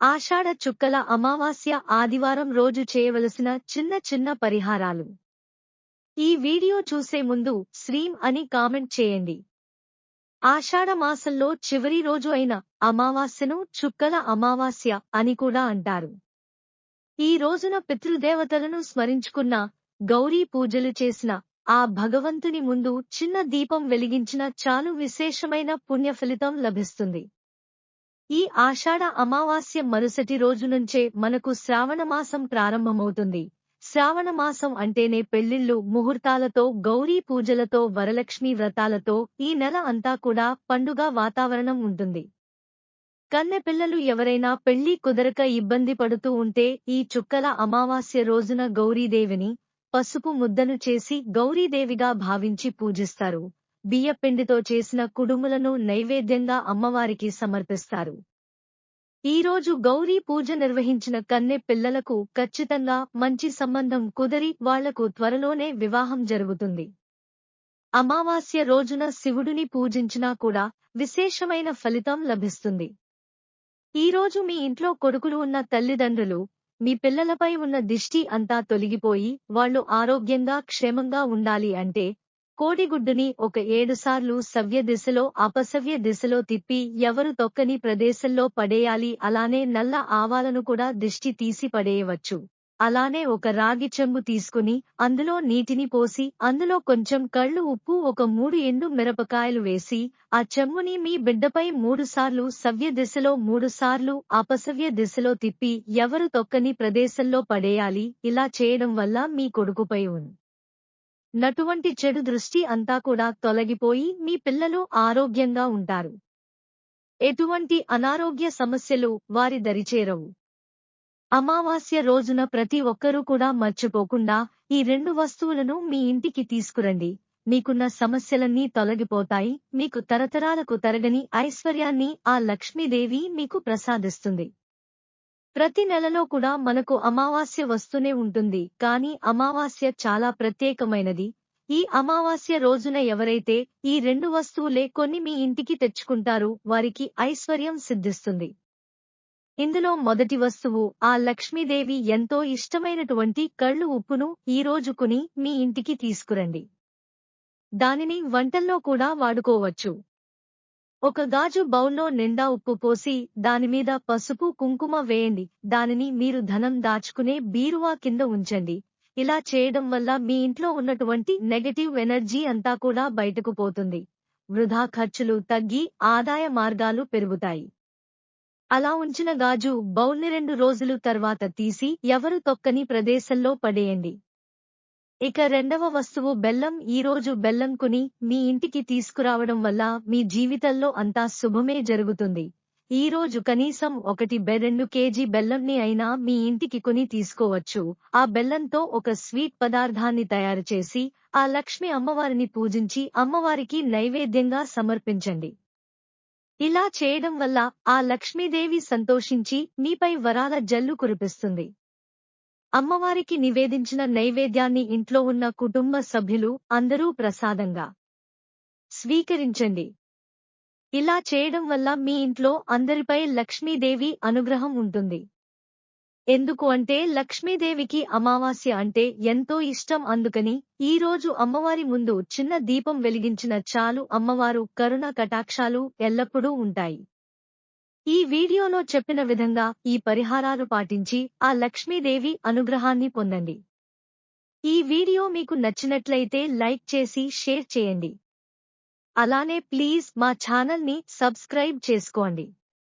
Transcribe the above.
ఆషాఢ చుక్కల అమావాస్య ఆదివారం రోజు చేయవలసిన చిన్న చిన్న పరిహారాలు. ఈ వీడియో చూసే ముందు శ్రీం అని కామెంట్ చేయండి. ఆషాఢ మాసంలో చివరి రోజు అయిన అమావాస్యను చుక్కల అమావాస్య అని కూడా అంటారు. ఈ రోజున పితృదేవతలను స్మరించుకున్న గౌరీ పూజలు చేసిన ఆ భగవంతుని ముందు చిన్న దీపం వెలిగించిన చాలు విశేషమైన పుణ్య ఫలితం లభిస్తుంది. ఈ ఆషాఢ అమావాస్య మరుసటి రోజు నుంచే మనకు శ్రావణమాసం ప్రారంభమవుతుంది. శ్రావణమాసం అంటేనే పెళ్ళిళ్ళు ముహూర్తాలతో గౌరీ పూజలతో వరలక్ష్మీ వ్రతాలతో ఈ నెల అంతా కూడా పండుగ వాతావరణం ఉంటుంది. కన్నె పిల్లలు ఎవరైనా పెళ్ళి కుదరక ఇబ్బంది పడుతూ ఉంటే ఈ చుక్కల అమావాస్య రోజున గౌరీదేవిని పసుపు ముద్దను చేసి గౌరీదేవిగా భావించి పూజిస్తారు. బియ్యపిండితో చేసిన కుడుములను నైవేద్యంగా అమ్మవారికి సమర్పిస్తారు. ఈరోజు గౌరీ పూజ నిర్వహించిన కన్నె పిల్లలకు ఖచ్చితంగా మంచి సంబంధం కుదరి వాళ్ళకు త్వరలోనే వివాహం జరుగుతుంది. అమావాస్య రోజున శివుడిని పూజించినా కూడా విశేషమైన ఫలితం లభిస్తుంది. ఈరోజు మీ ఇంట్లో కొడుకులు ఉన్న తల్లిదండ్రులు మీ పిల్లలపై ఉన్న దిష్టి అంతా తొలగిపోయి వాళ్ళు ఆరోగ్యంగా క్షేమంగా ఉండాలి అంటే కోడిగుడ్డుని ఒక ఏడుసార్లు సవ్య దిశలో అపసవ్య దిశలో తిప్పి ఎవరు తొక్కని ప్రదేశంలో పడేయాలి అలానే నల్ల ఆవాలను కూడా దిష్టి తీసి పడేయవచ్చు. అలానే ఒక రాగి చెంబు తీసుకుని అందులో నీటిని పోసి అందులో కొంచెం కళ్ళు ఉప్పు ఒక మూడు ఎండు మిరపకాయలు వేసి ఆ చెంబుని మీ బిడ్డపై మూడుసార్లు సవ్య దిశలో మూడుసార్లు అపసవ్య దిశలో తిప్పి ఎవరు తొక్కని ప్రదేశంలో పడేయాలి ఇలా చేయడం వల్ల మీ కొడుకుపై ఉంది నటువంటి చెడు దృష్టి అంతా కూడా తొలగిపోయి మీ పిల్లలు ఆరోగ్యంగా ఉంటారు. ఎటువంటి అనారోగ్య సమస్యలు వారి దరిచేరవు. అమావాస్య రోజున ప్రతి ఒక్కరూ కూడా మర్చిపోకుండా ఈ రెండు వస్తువులను మీ ఇంటికి తీసుకురండి. మీకున్న సమస్యలన్నీ తొలగిపోతాయి. మీకు తరతరాలకు తరగని ఐశ్వర్యాన్ని ఆ లక్ష్మీదేవి మీకు ప్రసాదిస్తుంది. ప్రతి నెలలో కూడా మనకు అమావాస్య వస్తూనే ఉంటుంది. కానీ అమావాస్య చాలా ప్రత్యేకమైనది. ఈ అమావాస్య రోజున ఎవరైతే ఈ రెండు వస్తువులే కొన్ని మీ ఇంటికి తెచ్చుకుంటారు వారికి ఐశ్వర్యం సిద్ధిస్తుంది. ఇందులో మొదటి వస్తువు ఆ లక్ష్మీదేవి ఎంతో ఇష్టమైనటువంటి కళ్ళు ఉప్పును ఈ రోజుకుని మీ ఇంటికి తీసుకురండి. దానిని వంటల్లో కూడా వాడుకోవచ్చు. ఒక గాజు బౌల్లో నిండా ఉప్పు పోసి దానిమీద పసుపు కుంకుమ వేయండి. దానిని మీరు ధనం దాచుకునే బీరువా కింద ఉంచండి. ఇలా చేయడం వల్ల మీ ఇంట్లో ఉన్నటువంటి నెగటివ్ ఎనర్జీ అంతా కూడా బయటకు పోతుంది. వృధా ఖర్చులు తగ్గి ఆదాయ మార్గాలు పెరుగుతాయి. అలా ఉంచిన గాజు బౌల్ని రెండు రోజులు తర్వాత తీసి ఎవరు తొక్కని ప్రదేశంలో పడేయండి. ఇక రెండవ వస్తువు బెల్లం. ఈ రోజు బెల్లం కొని మీ ఇంటికి తీసుకురావడం వల్ల మీ జీవితంలో అంతా శుభమే జరుగుతుంది. ఈ రోజు కనీసం ఒకటి రెండు కేజీ బెల్లంని అయినా మీ ఇంటికి కొని తీసుకోవచ్చు. ఆ బెల్లంతో ఒక స్వీట్ పదార్థాన్ని తయారు చేసి ఆ లక్ష్మి అమ్మవారిని పూజించి అమ్మవారికి నైవేద్యంగా సమర్పించండి. ఇలా చేయడం వల్ల ఆ లక్ష్మీదేవి సంతోషించి మీపై వరాల జల్లు కురిపిస్తుంది. అమ్మవారికి నివేదించిన నైవేద్యాన్ని ఇంట్లో ఉన్న కుటుంబ సభ్యులు అందరూ ప్రసాదంగా స్వీకరించండి. ఇలా చేయడం వల్ల మీ ఇంట్లో అందరిపై లక్ష్మీదేవి అనుగ్రహం ఉంటుంది. ఎందుకు అంటే లక్ష్మీదేవికి అమావాస్య అంటే ఎంతో ఇష్టం అందుకని ఈ రోజు అమ్మవారి ముందు చిన్న దీపం వెలిగించిన చాలు అమ్మవారు కరుణ కటాక్షాలు ఎల్లప్పుడూ ఉంటాయి. ఈ వీడియోలో చెప్పిన విధంగా ఈ పరిహారాలు పాటించి ఆ లక్ష్మీదేవి అనుగ్రహాన్ని పొందండి. ఈ వీడియో మీకు నచ్చినట్లయితే లైక్ చేసి షేర్ చేయండి. అలానే ప్లీజ్ మా ఛానల్ని సబ్స్క్రైబ్ చేసుకోండి.